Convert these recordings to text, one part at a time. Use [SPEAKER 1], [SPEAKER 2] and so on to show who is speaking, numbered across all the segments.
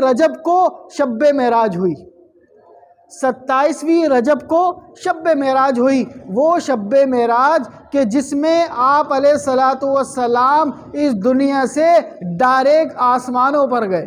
[SPEAKER 1] رجب کو شب معراج ہوئی۔ ستائیسویں رجب کو شب معراج ہوئی۔ وہ شب معراج کہ جس میں آپ علیہ السلاۃ والسلام اس دنیا سے ڈائریکٹ آسمانوں پر گئے۔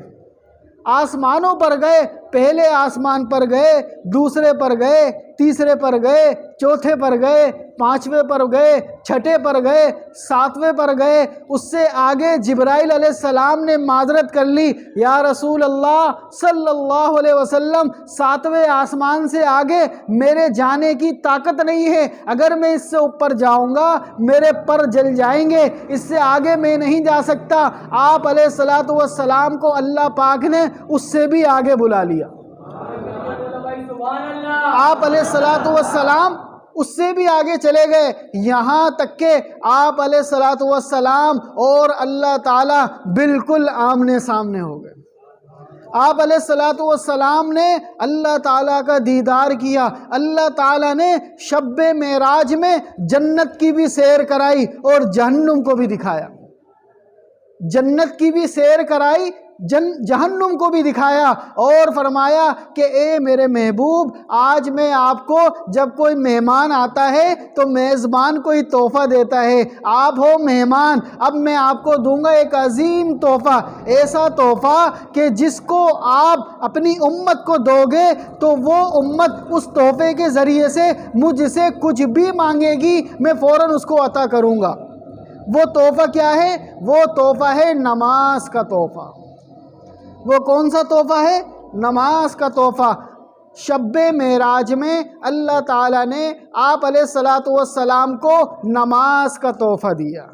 [SPEAKER 1] آسمانوں پر گئے، پہلے آسمان پر گئے، دوسرے پر گئے تیسرے پر گئے، چوتھے پر گئے، پانچویں پر گئے، چھٹے پر گئے، ساتویں پر گئے، اس سے آگے جبرائیل علیہ السلام نے معذرت کر لی، یا رسول اللہ صلی اللہ علیہ وسلم، ساتویں آسمان سے آگے میرے جانے کی طاقت نہیں ہے، اگر میں اس سے اوپر جاؤں گا، میرے پر جل جائیں گے، اس سے آگے میں نہیں جا سکتا، آپ علیہ السلاۃ والسلام کو اللہ پاک نے اس سے بھی آگے بلا لیا۔ آپ علیہ السلاۃ والسلام اس سے بھی آگے چلے گئے۔ یہاں تک کہ آپ علیہ السلاۃ والسلام اور اللہ تعالیٰ بالکل آمنے سامنے ہو گئے۔ آپ علیہ السلاۃ والسلام نے اللہ تعالیٰ کا دیدار کیا۔ اللہ تعالیٰ نے شب معراج میں جنت کی بھی سیر کرائی اور جہنم کو بھی دکھایا۔ جنت کی بھی سیر کرائی، جن، جہنم کو بھی دکھایا اور فرمایا کہ اے میرے محبوب، آج میں آپ کو جب کوئی مہمان آتا ہے تو میزبان کوئی تحفہ دیتا ہے۔ آپ ہو مہمان، اب میں آپ کو دوں گا ایک عظیم تحفہ۔ ایسا تحفہ کہ جس کو آپ اپنی امت کو دو گے تو وہ امت اس تحفے کے ذریعے سے مجھ سے کچھ بھی مانگے گی، میں فوراً اس کو عطا کروں گا۔ وہ تحفہ کیا ہے؟ وہ تحفہ ہے نماز کا تحفہ۔ وہ کون سا تحفہ ہے؟ نماز کا تحفہ۔ شب معراج میں اللہ تعالیٰ نے آپ علیہ السلاۃ والسلام کو نماز کا تحفہ دیا۔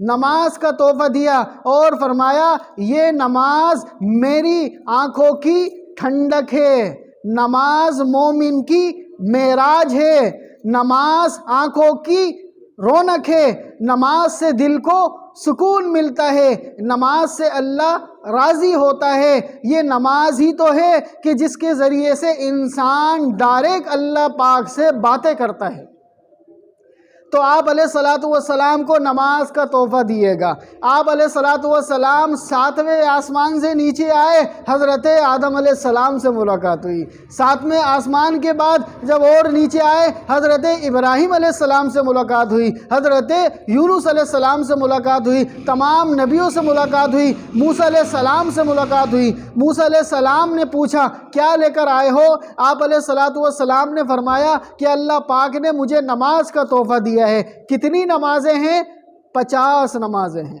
[SPEAKER 1] نماز کا تحفہ دیا اور فرمایا، یہ نماز میری آنکھوں کی ٹھنڈک ہے۔ نماز مومن کی معراج ہے۔ نماز آنکھوں کی رونق ہے، نماز سے دل کو سکون ملتا ہے، نماز سے اللہ راضی ہوتا ہے۔ یہ نماز ہی تو ہے کہ جس کے ذریعے سے انسان ڈائریکٹ اللہ پاک سے باتیں کرتا ہے۔ تو آپ علیہ السلاۃ والسلام کو نماز کا تحفہ دیے گا۔ آپ علیہ السلاۃ والسلام ساتویں آسمان سے نیچے آئے، حضرت آدم علیہ السلام سے ملاقات ہوئی۔ ساتویں آسمان کے بعد جب اور نیچے آئے، حضرت ابراہیم علیہ السلام سے ملاقات ہوئی، حضرت یونس علیہ السلام سے ملاقات ہوئی، تمام نبیوں سے ملاقات ہوئی، موسیٰ علیہ السلام سے ملاقات ہوئی۔ موسیٰ علیہ السلام نے پوچھا، کیا لے کر آئے ہو؟ آپ علیہ السلاۃ والسلام نے فرمایا کہ اللہ پاک نے مجھے نماز کا تحفہ دیا ہے۔ کتنی نمازیں ہیں؟ پچاس نمازیں ہیں۔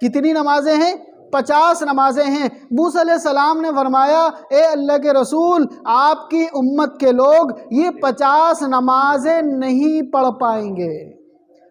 [SPEAKER 1] کتنی نمازیں ہیں؟ پچاس نمازیں ہیں۔ موسیٰ علیہ السلام نے فرمایا، اے اللہ کے رسول، آپ کی امت کے لوگ یہ پچاس نمازیں نہیں پڑھ پائیں گے۔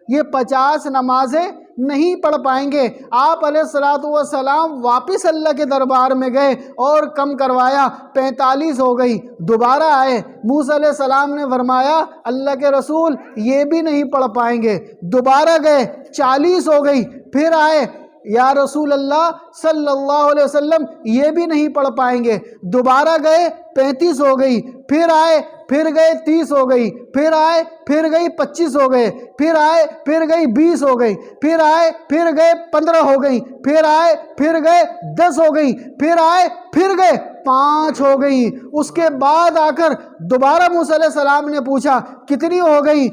[SPEAKER 1] یہ پچاس نمازیں نہیں پڑھ پائیں گے۔ آپ علیہ السلاۃ والسلام واپس اللہ کے دربار میں گئے اور کم کروایا، پینتالیس ہو گئی، دوبارہ آئے۔ موسیٰ علیہ السلام نے فرمایا، اللہ کے رسول یہ بھی نہیں پڑھ پائیں گے۔ دوبارہ گئے، چالیس ہو گئی، پھر آئے۔ یا رسول اللہ صلی اللہ علیہ وسلم یہ بھی نہیں پڑھ پائیں گے۔ دوبارہ گئے، پینتیس ہو گئی، پھر آئے، پھر گئے، تیس ہو گئی، پھر آئے، پھر گئی، پچیس ہو گئے، پھر آئے، پھر گئی، بیس ہو گئی، پھر آئے، پھر گئے، پندرہ ہو گئی، پھر آئے، پھر گئے، دس ہو گئی، پھر آئے، پھر گئے، پانچ ہو گئی۔ اس کے بعد آ کر دوبارہ موسیٰ علیہ السلام نے پوچھا، کتنی ہو گئی؟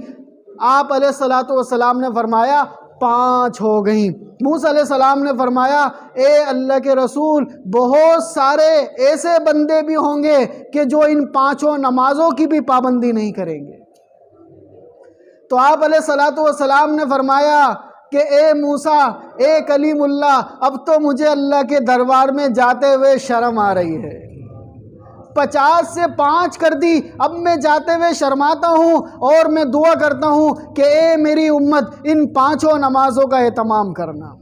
[SPEAKER 1] آپ علیہ السلاۃ والسلام نے فرمایا پانچ ہو گئیں۔ موسیٰ علیہ السلام نے فرمایا، اے اللہ کے رسول، بہت سارے ایسے بندے بھی ہوں گے کہ جو ان پانچوں نمازوں کی بھی پابندی نہیں کریں گے۔ تو آپ علیہ السلاۃ والسلام نے فرمایا کہ، اے موسیٰ، اے کلیم اللہ، اب تو مجھے اللہ کے دربار میں جاتے ہوئے شرم آ رہی ہے۔ پچاس سے پانچ کر دی۔ اب میں جاتے ہوئے شرماتا ہوں اور میں دعا کرتا ہوں کہ اے میری امت، ان پانچوں نمازوں کا اہتمام کرنا۔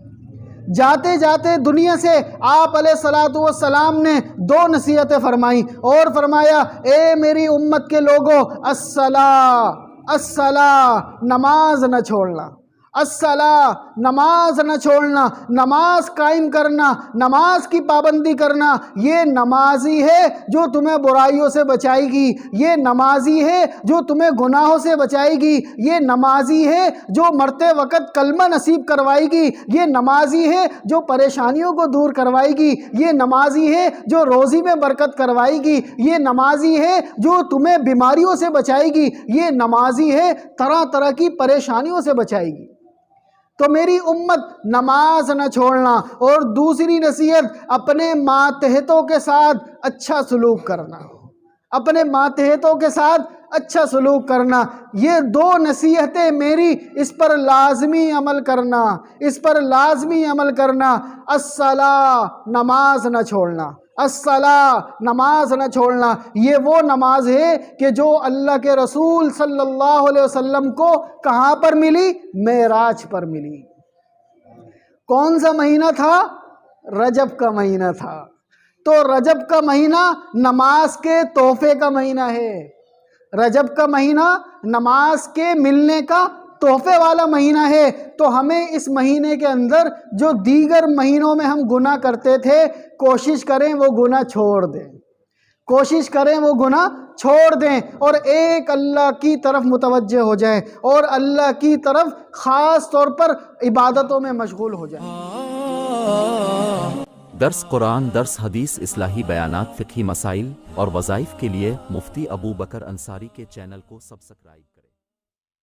[SPEAKER 1] جاتے جاتے دنیا سے آپ علیہ السلاۃ والسلام نے دو نصیحتیں فرمائیں اور فرمایا، اے میری امت کے لوگوں، الصلاح الصلاح، نماز نہ چھوڑنا۔ الصلا نماز نہ چھوڑنا، نماز قائم کرنا، نماز کی پابندی کرنا، یہ نمازی ہے جو تمہیں برائیوں سے بچائے گی، یہ نمازی ہے جو تمہیں گناہوں سے بچائے گی، یہ نمازی ہے جو مرتے وقت کلمہ نصیب کروائے گی، یہ نمازی ہے جو پریشانیوں کو دور کروائے گی، یہ نمازی ہے جو روزی میں برکت کروائے گی، یہ نمازی ہے جو تمہیں بیماریوں سے بچائے گی، یہ نمازی ہے طرح طرح کی پریشانیوں سے بچائے گی۔ تو میری امت نماز نہ چھوڑنا اور دوسری نصیحت، اپنے ماتحتوں کے ساتھ اچھا سلوک کرنا۔ اپنے ماتحتوں کے ساتھ اچھا سلوک کرنا۔ یہ دو نصیحتیں میری اس پر لازمی عمل کرنا۔ اس پر لازمی عمل کرنا۔ الصلا نماز نہ چھوڑنا۔ الصلا نماز نہ چھوڑنا، یہ وہ نماز ہے کہ جو اللہ کے رسول صلی اللہ علیہ وسلم کو کہاں پر ملی؟ معراج پر ملی۔ کون سا مہینہ تھا؟ رجب کا مہینہ تھا۔ تو رجب کا مہینہ نماز کے تحفے کا مہینہ ہے۔ رجب کا مہینہ نماز کے ملنے کا تحفے والا مہینہ ہے، تو ہمیں اس مہینے کے اندر جو دیگر مہینوں میں ہم گناہ کرتے تھے، کوشش کریں وہ گناہ چھوڑ دیں۔ کوشش کریں وہ گناہ چھوڑ دیں اور ایک اللہ کی طرف متوجہ ہو جائیں اور اللہ کی طرف خاص طور پر عبادتوں میں مشغول ہو جائیں۔
[SPEAKER 2] درس قرآن، درس حدیث، اصلاحی بیانات، فقہی مسائل اور وظائف کے لیے مفتی ابو بکر انصاری کے چینل کو سبسکرائب کریں۔